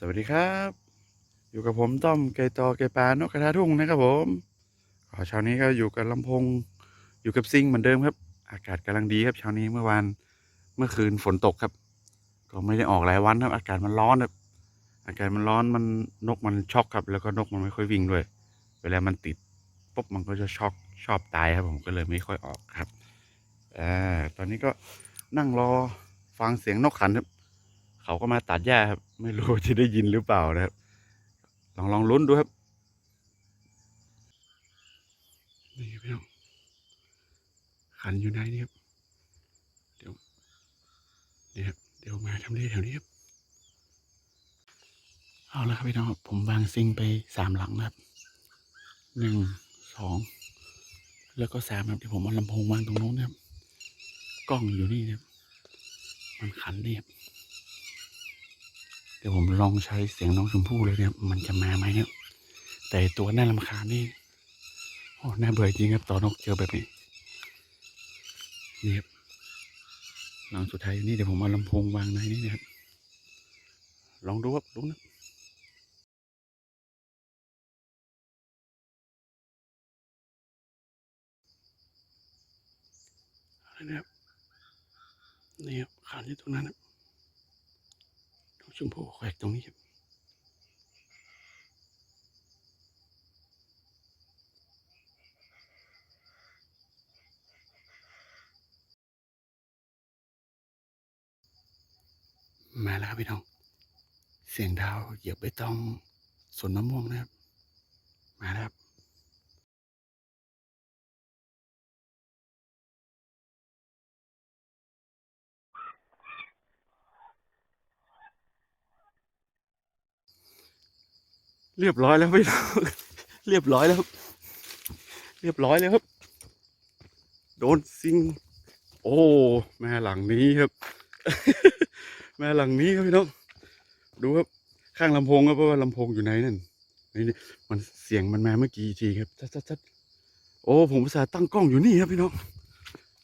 สวัสดีครับ อยู่กับผมต้อมไก่ตอไก่ปลานกกระทาทุ่งนะครับผมก็เช้านี้ก็อยู่กับลำพงอยู่กับซิงเหมือนเดิมครับ อากาศกำลังดีครับเช้านี้เมื่อวานเมื่อคืนฝนตกครับ ก็ไม่ได้ออกหลายวันครับ อากาศมันร้อนครับอากาศมันร้อนมันนกมันช็อกครับ แล้วก็นกมันไม่ค่อยวิ่งด้วย เวลามันติดปุ๊บมันก็จะช็อกชอบตายครับ ผมก็เลยไม่ค่อยออกครับอ่าตอนนี้ก็นั่งรอฟังเสียงนกขันครับ เขาก็มาตัดหญ้าครับ ไม่รู้ว่าจะได้ยินหรือเปล่านะครับ ลองลองลุ้นดูครับนี่พี่น้องขันอยู่ไหนนี่ครับเดี๋ยวนี่ครับเดี๋ยวมาทำเลแถวนี้ครับเอาละครับพี่น้องผมวางซิงไปสามหลังนะครับหนึ่งสองแล้วก็สามครับเดี๋ยวผมเอาลำโพงวางตรงโน้นนะครับ กล้องอยู่นี่นะครับมันขันเนี่ครับ ดี๋ยวผมลองใช้เสียงน้องชมพู่เลยเนี่ย มันจะมาไหมเนี่ย แต่ตัวน่ารำคาญนี่โอ้น่าเบื่อจริงครับต่อนกเจอแบบนี้นี่ครับหลังสุดท้ายนี่เดี๋ยวผมเอาลำโพงวางในนี่นะครับ ลองดูครับดูนะเอาละนะครับนี่ครับขาดอยู่ตรงนั้นนะ ชมพู่แขกตรงนี้ครับมาแล้วครับพี่น้อง เสียงดาวเหยียบใบตองสวนมะม่วงนะครับ มาแล้วครับ เรียบร้อยแล้วพี่น้องเรียบร้อยแล้วครับเรียบร้อยแล้วครับ โดนซิง โอ้ แม่หลังนี้ครับ แม่หลังนี้ครับพี่น้องดูครับข้างลำโพงครับเพราะว่าลำโพงอยู่ไหนนั่นนี่นี่มันเสียงมันมาเมื่อกี้ทีครับชัดชัดชัดโอ้ผมอุตส่าตั้งกล้องอยู่นี่ครับพี่น้อง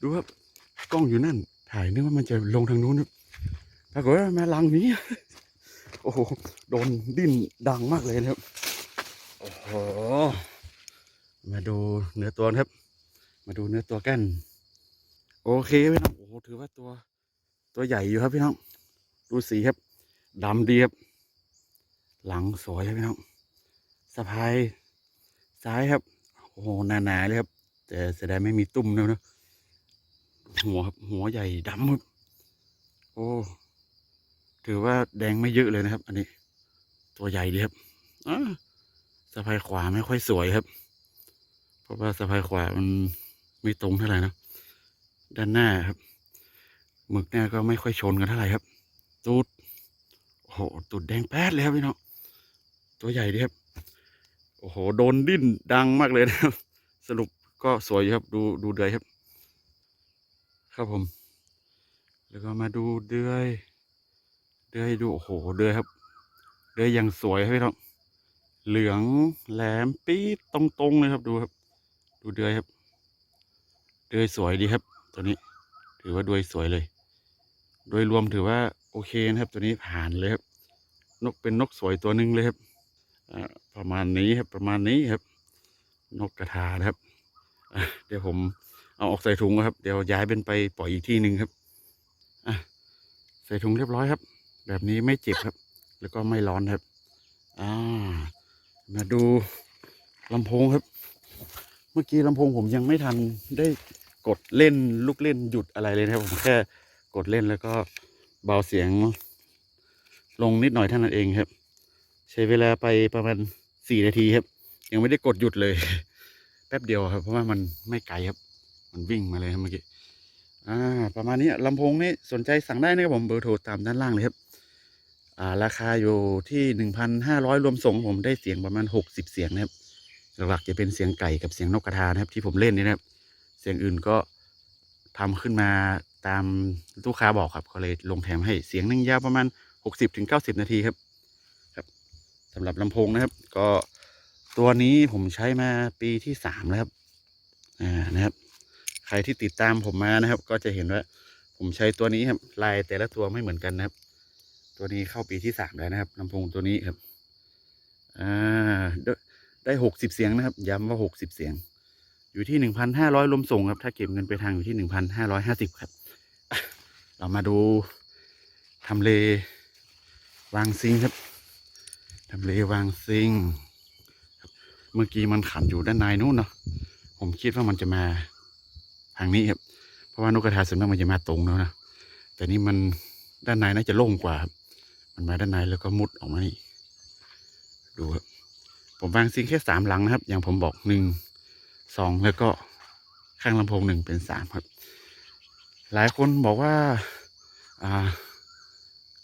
ดูครับกล้องอยู่นั่น ถ่ายนึกว่ามันจะลงทางนู้นครับปรากฏว่าแม่หลังนี้ โอ้โห โดนดิ้นดังมากเลยนะครับ โอ้โห มาดูเนื้อตัวนะครับ มาดูเนื้อตัวกัน โอเคพี่น้อง โอ้โห ถือว่าตัว ตัวใหญ่อยู่ครับพี่น้อง ดูสีครับดำดีครับ หลังสวยครับพี่น้อง สะพายซ้ายครับ โอ้โห หนาๆเลยครับ แต่เสียดายไม่มีตุ่มเลยนะหัวครับ หัวใหญ่ดำครับ โอ้ ถือว่าแดงไม่เยอะเลยนะครับ อันนี้ ตัวใหญ่ดีครับสะพายขวาไม่ค่อยสวยครับ เพราะว่าสะพายขวามันไม่ตรงเท่าไหร่นะด้านหน้าครับหมึกหน้าก็ไม่ค่อยชนกันเท่าไหร่ครับตูดโอ้โหตูดแดงแป๊ดเลยครับพี่น้องตัวใหญ่ดีครับโอ้โหโดนดิ้นดังมากเลยนะครับ สรุปก็สวยครับ ดูดูเดือยครับ ครับผม แล้วก็มาดูเดือย เดือยดู โอ้โห เดือยครับ เดือยยังสวยครับพี่น้อง เหลืองแหลมปี๊ดตรงๆเลยครับดูครับ ดูเดือยครับ เดือยสวยดีครับ ตัวนี้ ถือว่าเดือยสวยเลย โดยรวมถือว่าโอเคนะครับ ตัวนี้ผ่านเลยครับ นกเป็นนกสวยตัวหนึ่งเลยครับประมาณนี้ครับประมาณนี้ครับ นกกระทานะครับ เดี๋ยวผมเอาออกใส่ถุงครับ เดี๋ยวย้ายเป็นไปปล่อยอีกที่หนึ่งครับใส่ถุงเรียบร้อยครับ แบบนี้ไม่เจ็บครับ แล้วก็ไม่ร้อนครับอ่ามาดูลำโพงครับ เมื่อกี้ลำโพงผมยังไม่ทันได้กดเล่นลูกเล่นหยุดอะไรเลยนะครับผมแค่กดเล่นแล้วก็เบาเสียง ลงนิดหน่อยเท่านั้นเองครับ ใช้เวลาไปประมาณสี่นาทีครับ ยังไม่ได้กดหยุดเลย แป๊บเดียวครับ เพราะว่ามันไม่ไกลครับ มันวิ่งมาเลยครับเมื่อกี้อ่าประมาณนี้ลำโพงนี่สนใจสั่งได้นะครับผมเบอร์โทรตามด้านล่างเลยครับ ราคาอยู่ที่หนึ่งพันห้าร้อยรวมส่งผมได้เสียงประมาณหกสิบเสียงนะครับ หลักๆจะเป็นเสียงไก่กับเสียงนกกระทานะครับ ที่ผมเล่นนี่นะครับ เสียงอื่นก็ทำขึ้นมาตามลูกค้าบอกครับก็เลยลงแถมให้เสียงนึ่งยาวประมาณหกสิบถึงเก้าสิบนาทีครับ ครับสำหรับลำโพงนะครับ ก็ตัวนี้ผมใช้มาปีที่สามแล้วครับอ่านะครับ ใครที่ติดตามผมมานะครับ ก็จะเห็นว่า ผมใช้ตัวนี้ครับลายแต่ละตัวไม่เหมือนกันนะครับ ตัวนี้เข้าปีที่สามแล้วนะครับลำโพงตัวนี้ครับ อ่า ได้หกสิบเสียงนะครับ ย้ำว่าหกสิบเสียง อยู่ที่หนึ่งพันห้าร้อยลมส่งครับ ถ้าเก็บเงินไปทางอยู่ที่หนึ่งพันห้าร้อยห้าสิบครับ เรามาดูทำเล วางซิงครับทำเลวางซิงครับ เมื่อกี้มันขันอยู่ด้านในนู้นเนาะผมคิดว่ามันจะมาทางนี้ครับ เพราะว่านกกระทาส่วนมากมันจะมาตรงแล้วนะแต่นี่มันด้านในน่าจะโล่งกว่าครับ มันมาด้านในแล้วก็มุดออกมานี่ดูครับผมวางซิงแค่สามหลังนะครับ อย่างผมบอกหนึ่งสองแล้วก็ข้างลำโพงหนึ่งเป็นสามครับ หลายคนบอกว่าอ่า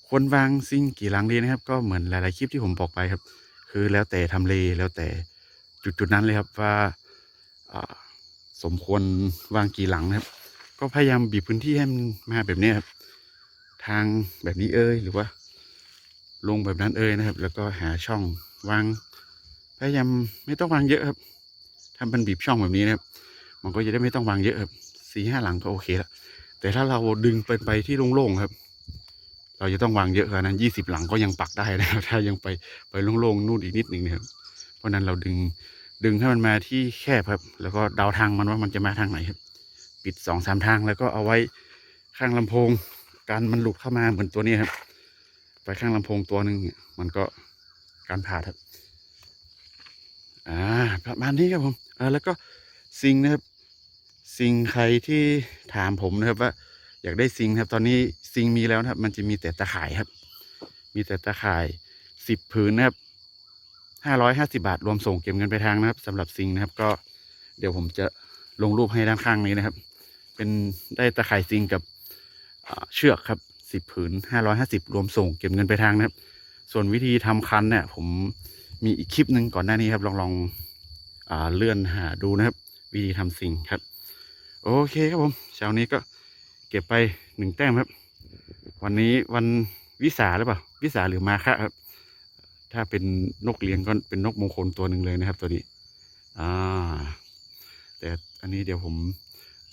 ควรวางซิงกี่หลังดีนะครับ ก็เหมือนหลาย ๆ คลิปที่ผมบอกไปครับ คือแล้วแต่ทำเลแล้วแต่จุดจุดๆนั้นเลยครับว่าอ่าสมควรวางกี่หลังนะครับ ก็พยายามบีบพื้นที่ให้มันมาแบบนี้ครับ ทางแบบนี้เอ้ยหรือว่า ลงแบบนั้นเอ้ยนะครับ แล้วก็หาช่องวางพยายามไม่ต้องวางเยอะครับทำเป็นบีบช่องแบบนี้นะครับ มันก็จะได้ไม่ต้องวางเยอะครับสี่ห้าหลังก็โอเคแล้วแต่ถ้าเราดึงไปไปที่โล่งๆครับ เราจะต้องวางเยอะขนาดนั้นยี่สิบหลังก็ยังปักได้นะครับ ถ้ายังไปไปโล่งๆนู่นอีกนิดหนึ่งนะครับ เพราะฉะนั้นเราดึงดึงให้มันมาที่แคบครับ แล้วก็เดาทางมันว่ามันจะมาทางไหนครับ ปิดสองสามทางแล้วก็เอาไว้ข้างลำโพง การมันหลุดเข้ามาเหมือนตัวนี้ครับ ไปข้างลำโพงตัวหนึ่งเนี่ยมันก็การผ่าครับ อ่าประมาณนี้ครับผมอ่าแล้วก็ซิงนะครับ ซิงใครที่ถามผมนะครับว่า อยากได้ซิงครับ ตอนนี้ซิงมีแล้วนะครับ มันจะมีแต่ตะข่ายครับ มีแต่ตะข่ายสิบผืนนะครับห้าร้อยห้าสิบาทรวมส่งเก็บเงินไปทางนะครับสำหรับซิงนะครับ ก็เดี๋ยวผมจะลงรูปให้ด้านข้างนี้นะครับ เป็นได้ตะข่ายซิงกับเชือกครับ สิบผืนห้าร้อยห้าสิบรวมส่งเก็บเงินไปทางนะครับ ส่วนวิธีทำคันเนี่ย ผมมีอีกคลิปหนึ่งก่อนหน้านี้ครับ ลองลองอ่าเลื่อนหาดูนะครับ วิธีทำซิงค์ครับ โอเคครับผมเช้านี้ก็เก็บไปหนึ่งแต้มครับ วันนี้วันวิสาหรือเปล่า วิสาหรือมาคะครับ ถ้าเป็นนกเลี้ยงก็เป็นนกมงคลตัวหนึ่งเลยนะครับ ตัวนี้ อ่า แต่อันนี้เดี๋ยวผม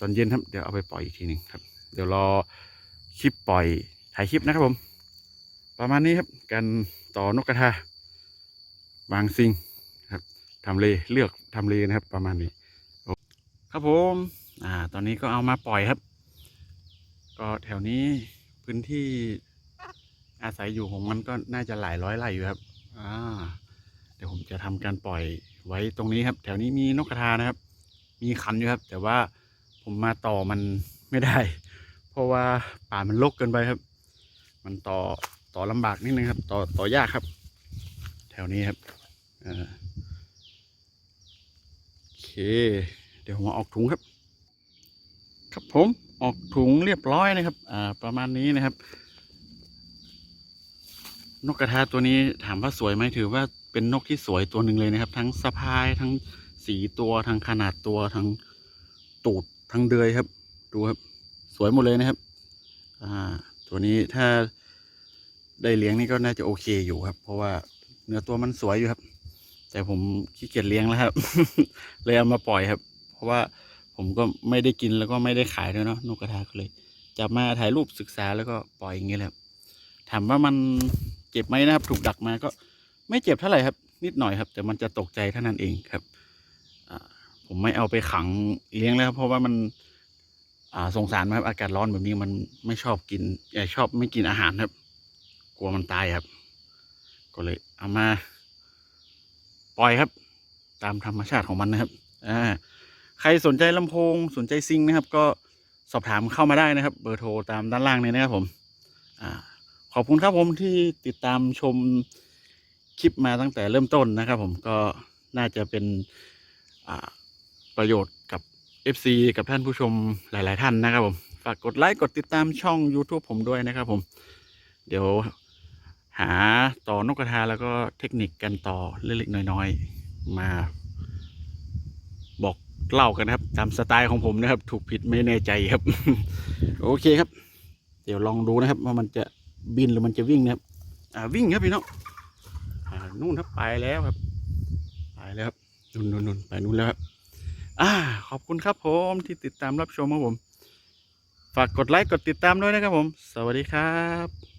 ตอนเย็นครับ เดี๋ยวเอาไปปล่อยอีกทีหนึ่งครับ เดี๋ยวรอ คลิปปล่อยถ่ายคลิปนะครับผม ประมาณนี้ครับการต่อนกกระทาวางซิงครับทำเลเลือกทำเลนะครับ ประมาณนี้ครับผมอ่าตอนนี้ก็เอามาปล่อยครับ ก็แถวนี้พื้นที่อาศัยอยู่ของมันก็น่าจะหลายร้อยไร่อยู่ครับอ่าเดี๋ยวผมจะทำการปล่อยไว้ตรงนี้ครับ แถวนี้มีนกกระทานะครับ มีคันอยู่ครับ แต่ว่าผมมาต่อมันไม่ได้ เพราะว่าป่ามันรกเกินไปครับ มันต่อต่อลำบากนิดนึงครับ ต่อต่อยากครับ แถวนี้ครับอ่าโอเค เดี๋ยวมาออกถุงครับ ครับผมออกถุงเรียบร้อยนะครับ อ่า ประมาณนี้นะครับ นกกระทาตัวนี้ถามว่าสวยไหมถือว่าเป็นนกที่สวยตัวหนึ่งเลยนะครับ ทั้งสะพายทั้งสีตัวทั้งขนาดตัวทั้งตูดทั้งเดือยครับ ดูครับ สวยหมดเลยนะครับ อ่า ตัวนี้ถ้าได้เลี้ยงนี่ก็น่าจะโอเคอยู่ครับ เพราะว่าเนื้อตัวมันสวยอยู่ครับ แต่ผมขี้เกียจเลี้ยงแล้วครับ เลยเอามาปล่อยครับ เพราะว่าผมก็ไม่ได้กินแล้วก็ไม่ได้ขายด้วยเนาะนกกระทาก็เลยจับมาถ่ายรูปศึกษาแล้วก็ปล่อยอย่างเงี้ยแหละครับถามว่ามันเจ็บไหมนะครับ ถูกดักมาก็ไม่เจ็บเท่าไหร่ครับ นิดหน่อยครับ แต่มันจะตกใจเท่านั้นเองครับผมไม่เอาไปขังเลี้ยงแล้วครับเพราะว่ามัน สงสารมากครับอากาศร้อนแบบนี้มันไม่ชอบกินเอ่อชอบไม่กินอาหารครับ กลัวมันตายครับ ก็เลยเอามา ปล่อยครับ ตามธรรมชาติของมันนะครับอ่าใครสนใจลำโพงสนใจซิงค์นะครับ ก็สอบถามเข้ามาได้นะครับ เบอร์โทรตามด้านล่างนี้นะครับผมอ่าขอบคุณครับผมที่ติดตามชมคลิปมาตั้งแต่เริ่มต้นนะครับ ผมก็น่าจะเป็นประโยชน์กับ FC กับท่านผู้ชมหลาย ๆ ท่านนะครับผม ฝากกดไลค์กดติดตามช่อง YouTube ผมด้วยนะครับผม เดี๋ยวหาต่อนกกระทาแล้วก็เทคนิคกันต่อเล็กๆน้อย ๆ มาบอกเล่ากันครับ ตามสไตล์ของผมนะครับ ถูกผิดไม่แน่ใจครับ โอเคครับ เดี๋ยวลองดูนะครับ ว่ามันจะบินหรือมันจะวิ่งนะครับ อ่าวิ่งครับพี่น้องอ่านู่นครับไปแล้วครับ ไปแล้วครับนู่นนู่นนู่นไปนู่นแล้วครับ อ่าขอบคุณครับผมที่ติดตามรับชมครับผม ฝากกดไลค์กดติดตามด้วยนะครับผม สวัสดีครับ